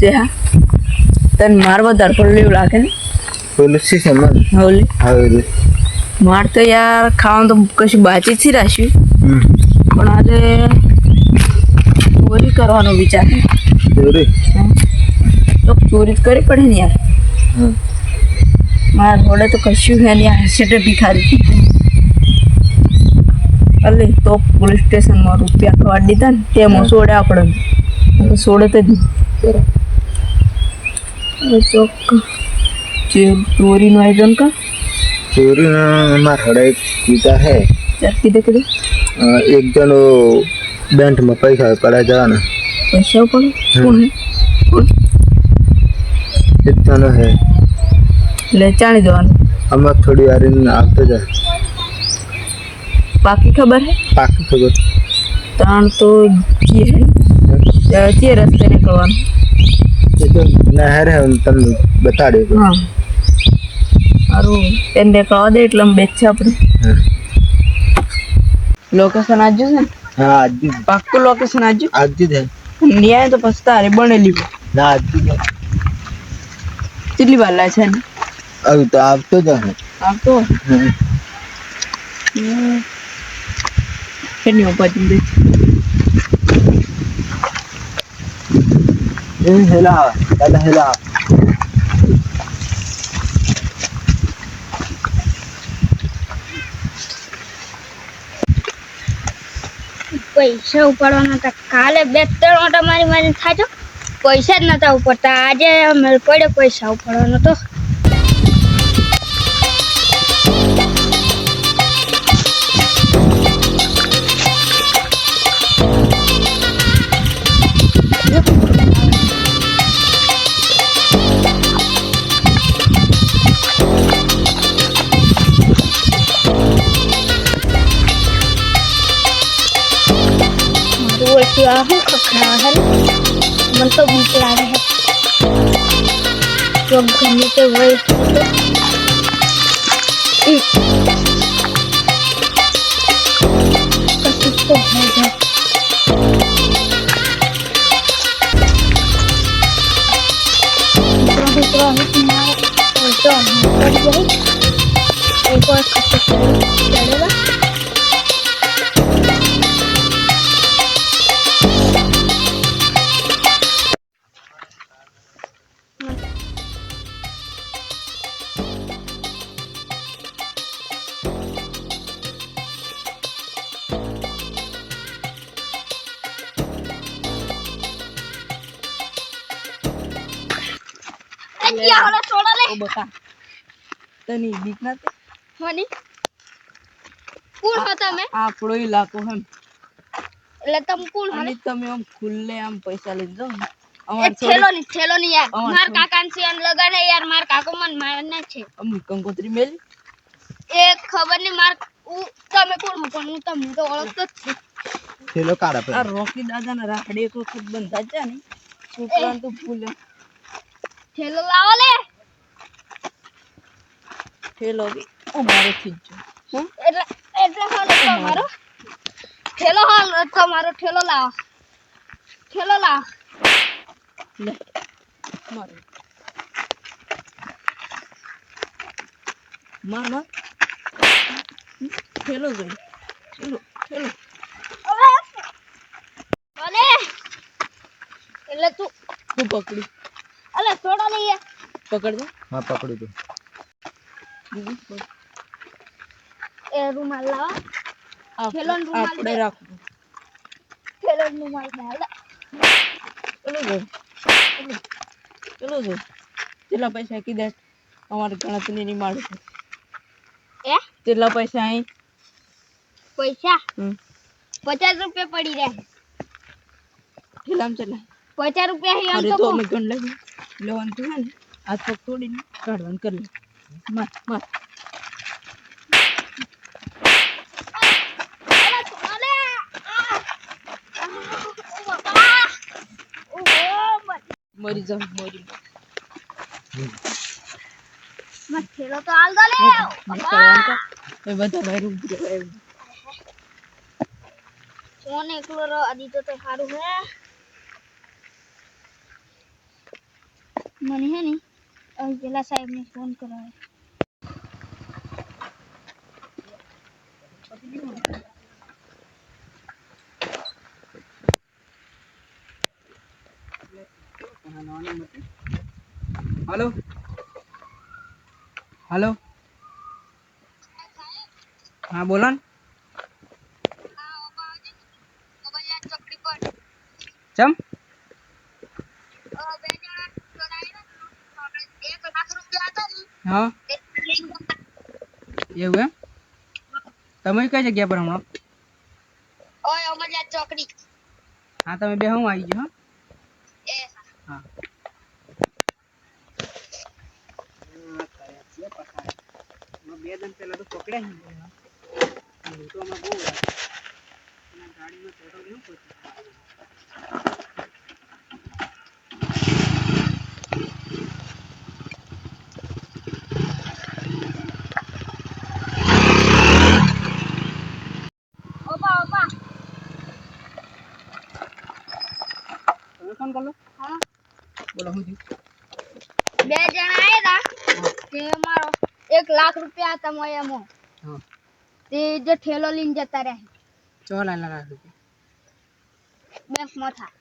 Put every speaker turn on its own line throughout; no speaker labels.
જે હા તને માર વધારે પડેલું એવું લાગે ને
પોલીસ સ્ટેશન માં
હોલી
હવે
માર તો યાર ખાવાનું તો કશું બાકી જ રાખ્યું
હમ
પણ આજે ચોરી કરવાનો વિચાર છે.
ચોરી
તો ચોરી જ કરવી પડે ને યાર
હમ
મારા જોડે તો કશું છે નહીં આ સેટે ભિખારી અલે તો પોલીસ સ્ટેશનમાં રૂપિયા ખવાડી દીધા ને તેમાં સોડે આપણે તો સોડે તો જ નહીં. હવે ચોક જે ચોરીનું આયોજન કર
ચોરી મારા હડા એક પિતા હે
ચાર કીધે કીધે
અ, એક જણો બેંકમાં પૈસા પડ્યા જવાના
પૈસા પડે કોણ હે કોણ
એક જણો હે
એટલે જાણી દેવાનું
આમાં થોડી વાર એને આવતો જાય
બાકી ખબર હે
પાકી ખબર
ત્રણ તો જે હે જે રસ્તે નીકળવાનું
એ તો નહેર હે હું તમને બતાડી દઉં
હા સારું એને નીકળવા દે એટલે અમે બેચ આપણે
હા.
લોકેશન આજુ છે ને
હા આજુ જ.
પાક્કું લોકેશન આજુ
આજુ જ હે
ન્યાય તો પછી તારે બનેલી
ના આજુ જ હે.
કેટલી વાર લાગે છે ને
હવે તો આવતો જ હે
આવતો
હમ.
કેટલી ઉપર
એ હેલા દાદા હેલા
પૈસા ઉપાડવાના હતા. કાલે બે ત્રણ ઓટા મારી મારી થાજો. પૈસા જ નતા ઉપડતા. આજે પડ્યો પૈસા ઉપાડવાનો તો गेहूँ का खड़ा है मतलब उनके आगे है जो घूमने के वही तो है एक और खत्म चलेगा એટલે હવે છોડો લે.
ઓ બકા. તની બીક ના તે
હોની કોણ હો તમે?
આપણો ઇલાકો હમ
એટલે તમે કોણ હો
તમે આમ ખુલ્લે આમ પૈસા લઈ જાઓ ને. અમાર
છેલો ની છેલો ની યાર. માર કાકા ને સિયન લગાડે યાર. માર કાકો મન મારને છે.
કંકોત્રી મેલી?
એ ખબર નહીં માર ઉ- તમે કોણ હો પણ હું તમને તો ઓળખતો જ છું.
થેલો કાઢા
આ રોકી દાદા ના રાખડી એક વખત બંધા છે ને. છોકરા તો ભૂલે.
થેલો લાવો લે
થેલો બી અમારે થી જ જો.
એટલે એટલે હાલો તમારો થેલો હાલ તમારો થેલો લાવો થેલો લાવો
લે મારો માર માર હમ, થેલો જોઈ થેલો થેલો
અલે એટલે તું
હું પકડી
અલે છોડો ને યાર
પકડજો
હા પકડી દો
બીજું પકડ.
એ રૂમાલ લાવો
આપ-
થેલો ને રૂમાલ
આપણે
દે.
રાખવું
થેલો ને રૂમાલ લાવો
પેલું જો પેલું પેલું જો કેટલા પૈસા કીધા અમારે ગણતરી ની માડું છે
એ
કેટલા પૈસા અહીં
પૈસા
હમ
પચાસ રૂપિયા પડી રહ્યા
થેલામ કેટલા
પચાસ રૂપિયા હી આમ
અરે
તો
તો
કહું.
અમે ગણ લઈએ લેવાનું તો ને હાથ પગ તોડીને કાઢવાનું કરી માર માર. મરી જાવ મરી
મત થેલો તો આલ દો લે.
નીકળવાનું એ બધા
એકલો આદિ તો તો સારું હે. મને હે ને પેલા સાહેબને ફોન કરાવે.
હલો? હલો? હા બોલો ને. ચમ? હા એવું એમ તમે કઈ જગ્યા પર હમણાં
ચોકડી
હા તમે બે હું આવી ગયો હા બે દમ પેલા તો પકડ્યા છે તો અમે બહુ ગાડીમાં પેટ્રોલ ન પહોંચી
લાખ રૂપિયા હતા મોય એમાં. તે જે ઠેલો લઈને જતા રહે.
ચો લાલા લાખ રૂપિયા.
બેંકમાં થા.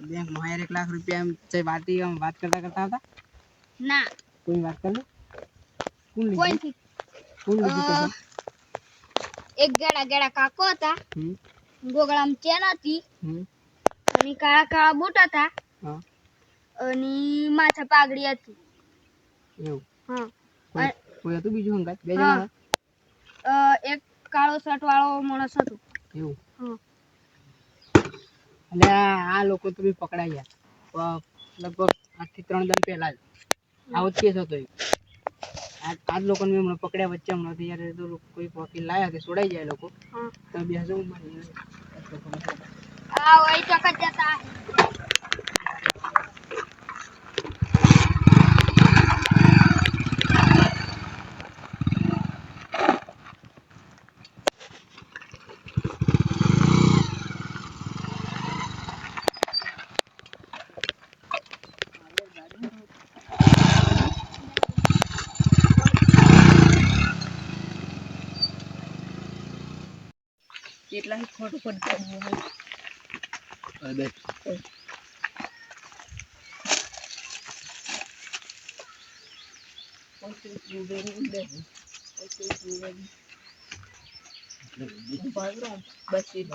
બેંકમાં એક લાખ રૂપિયા એમ જે વાત એમ વાત કરતા કરતા હતા
ના.
કોઈ વાત કરી લે કોણ લીધું? કોણ લીધી
એક ગેડા ગેડા કાકો હતા. ગોગળામાં ચેન હતી. અને કાળા કાળા બૂટ હતા. અને માથે પાઘડી હતી.
એવું.
હા.
કોઈ હતું બીજું હંગાત બે જણા
એક કાળો શર્ટ વાળો માણસ હતો.
એવું? અને આ આ લોકો તો બી પકડાઈ ગયા. પ- લગભગ આજથી ત્રણ દિન પહેલા જ. આવો જ કેસ હતો આજ આજ લોકોને હમણાં પકડ્યા વચ્ચે હમણાં તો તો લોકો કોઈ વકીલ લાયા કે છોડાઈ જાય લોકો. તો બે હજુ
આ વહી ચકત જતા
કેટલા ખોટું પડતું હોય પછી ઉભેરી બેસી. પછી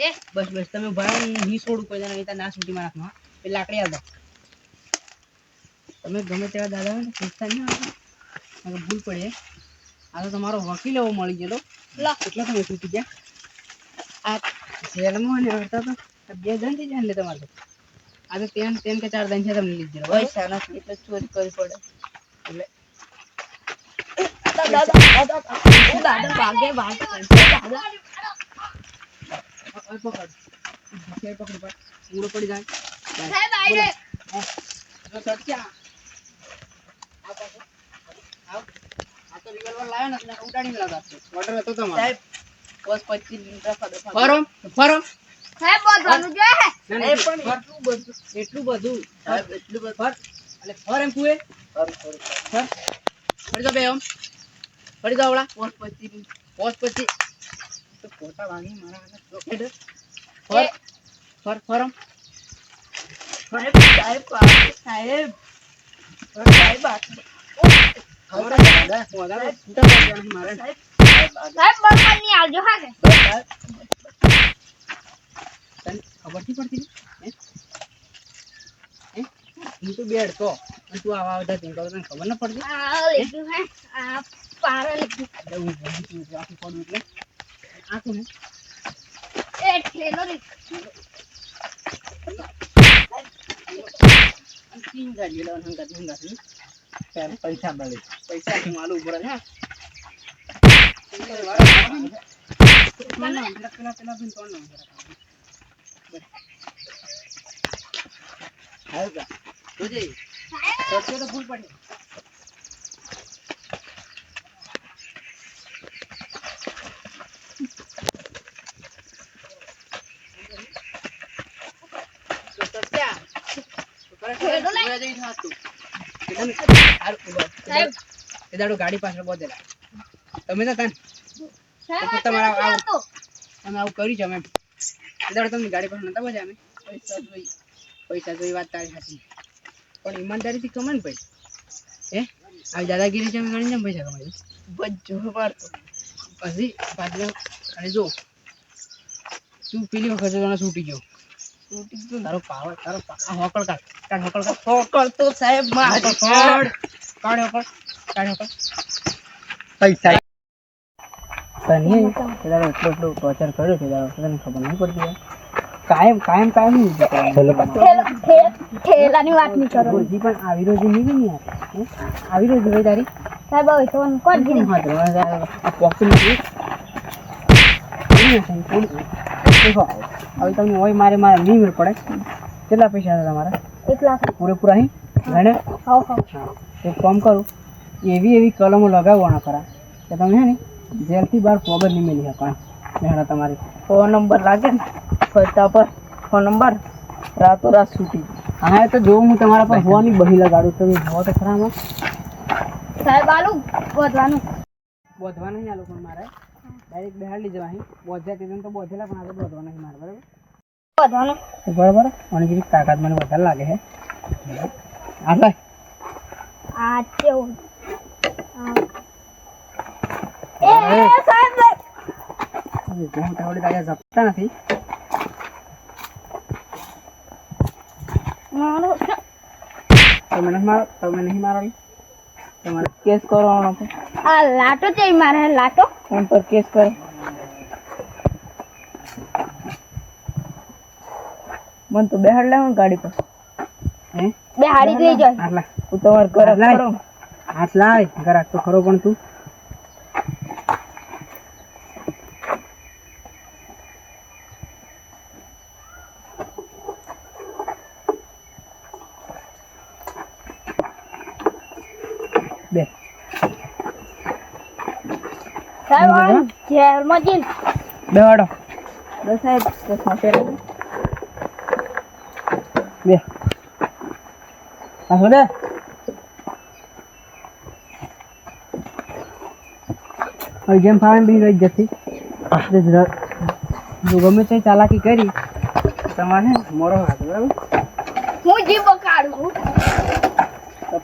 એ
બસ બસ તમે ભરાવો હું નહીં છોડું કોઈ નહીં ના છૂટી મારા હાથમાં પેલા લાકડી આવજો તમે ગમે તેવા દાદા હોય ને પૂછતા નહીં આવતા ભૂલ પડે આ તો તમારો વકીલ એવો મળી ગયેલો
લો
કેટલા તમે છૂટી ગયા આ જેલમાં ને આવતા તો બે જણ થઈ જાય ને તમારે. આ તો ત્રણ ત્રણ કે ચાર જણ છે તમને લીધી બરાબર?
પૈસા એટલે ચોરી કરવી પડે
એટલે
દાદા દાદા દાદા ભાગે ભાગે દાદા
પકડ. પકડ પર પડી જાય. બસ.
સાહેબ આઈ રે
જો સટકે આ. આ પાછો. આવ. આ તો revolver લાયો ને એટલે ઉડાડીને લગાડતો. હતો તમારો.
સાહેબ બસ પચીસ મિનિટ રખા
ફરો ફરો.
સાહેબ બોધવાનું જો હે.
ના, ના,
એ પણ એટલું બધું
એટલું બધું.
સાહેબ એટલું બધું.
ફર. એટલે ફર એમ કુએ.
સારું સારું
ફર. ફરી. જાઓ બે આમ ફરી જાઓ ઓલા. પોસ પછી તો પોતા વાગી મારા હાથે રોકેટ ફર ફર ફર આમ.
સાહેબ સાહેબ સાહેબ સાહેબ સાહેબ આ-
મારા દાદા, વધારે છૂટા પડી જવાના મારે.
સાહેબ
સાહેબ બરોબર ની આવજો હા કે
સાહેબ
તને ખબર નથી પડતી હે? હું તો બેઠતો અને તું આવા આવતા તેમ કરો તને ખબર ના પડતી
આ લીધું હે આ પારો લીધું
એટલે હું ભોગી છું એટલે तीन झाली हंगात हंगात त्याला पैसा मिळेल पैसा तुम्हाला उभं राहील हा तुझे फुल
पडेल
એ દાડો ગાડી પાછળ બોધેલા. તમે તો તન તમારા
આ
તમે આવું કર્યું છે અમે. એ દાડો તમને ગાડી પાછળ નતા બોધ્યા અમે? પૈસા જોઈ પૈસા જોઈ વાત તારી સાચી પણ ઈમાનદારીથી કમાય ને ભાઈ. હે? આ દાદાગીરી છે અમે ગણીને એમ પૈસા કમાઈ
બચ્ચો મારતો
પછી પાછળ અને જો તું પેલી વખત છૂટી ગયો.
તૂટી ગયું
તારો પાવર તારો હોકળ કાઢ કાઢ હોકળ કાઢ.
હોકળ તો સાહેબ મારી
હોકળ કાઢ કાઢ હોકળ કાઢ હોકળ.
પૈસા.
તને તારો એટલો એટલો ટોર્ચર કર્યો છે તારો તને ખબર નહીં પડતી કાયમ કાયમ કાયમ નહીં ઊભી કરવાની.
ઠેલા ઠે- ઠેલાની વાત નહીં કરો.
રોજી પણ આવી રોજી નહીં ગઈ યાર. આવી રોજી ભાઈ તારી?
સાહેબ હવે તો કોણ
દેખો, હવે તમને હોય મારે મારે નહીં મેળ પડે. કેટલા પૈસા હતા તમારા?
એક લાખ
પૂરેપૂરા અહીં? ગણે હા એક કામ કરું. એવી એવી કલમો લગાવવાના ખરા કે તમે હે ને જેલથી બહાર પગ નહીં મેલી શકો. મહેનત તમારી.
ફોન નંબર લાગે ને? ફરતા પર ફોન નંબર? રાતો રાત છૂટી
હા એ તો જો હું તમારા પર હોવાની બહી લગાડું. તમે જોવો તો ખરામાં
સાહેબ આલું. વધવાનું.
બોધવા નહીં આ લોકો મારે ડાયરેક્ટ બેહાડી જવા અહીં બોધ્યા તે તો બોધેલા પણ આગળ બોધવા નહીં મારે બરાબર
વધવાનું
તો બરાબર મને જેવી તાકાત મને વધારે લાગે છે હા ભાઈ
આ કેવું આ. એ એ, સાહેબ
હું તાવડી તાજા જપતા નથી
મારો
તમે નથી મારો તમે નહીં મારો તમારે
કેસ કરવાનો છે.
આ લાટો છે મારે લાટો.
ફોન પર કેસ કરો. મન તો બેહાડ લેવાનું ગાડી પર.
હે?
બે હાડી જ લઈ જાય.
આટલા
હું તમારે ઘર
હાથ લાય. ઘરાક તો ખરો પણ તું. બે.
સાહેબ જેલમાં જઈને.
બે વાડો
બે સાહેબ ચશ્મા પહેરે.
બે. પાછો દે હવે જેમ ફાવે બી રહી જતી. જો ગમે તે ચાલાકી કરી તમારે મોરો હાથ બરાબર?
હું જીવો કાઢું.
તો